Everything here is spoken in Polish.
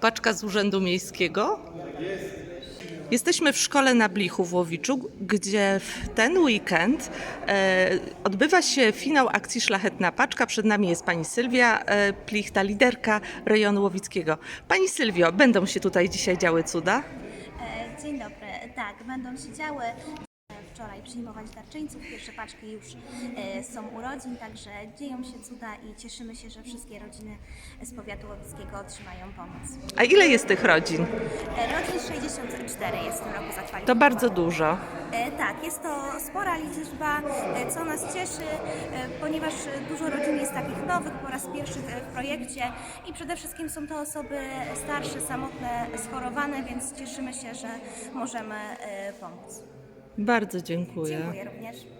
Paczka z Urzędu Miejskiego. Jesteśmy w szkole na Blichu w Łowiczu, gdzie w ten weekend e, odbywa się finał akcji Szlachetna Paczka. Przed nami jest pani Sylwia e, liderka rejonu łowickiego. Pani Sylwio, będą się tutaj dzisiaj działy cuda? E, Dzień dobry. Tak, będą się działy. Wczoraj przyjmować darczyńców, pierwsze paczki już e, są urodzin, także dzieją się cuda i cieszymy się, że wszystkie rodziny z powiatu łowickiego otrzymają pomoc. A ile jest tych rodzin? E, Rodzin 64 jest w tym roku zakwalifikowanych. To bardzo dużo. E, Tak, jest to spora liczba, co nas cieszy, ponieważ dużo rodzin jest takich nowych, po raz pierwszy w projekcie i przede wszystkim są to osoby starsze, samotne, schorowane, więc cieszymy się, że możemy pomóc. Bardzo dziękuję. Dziękuję również.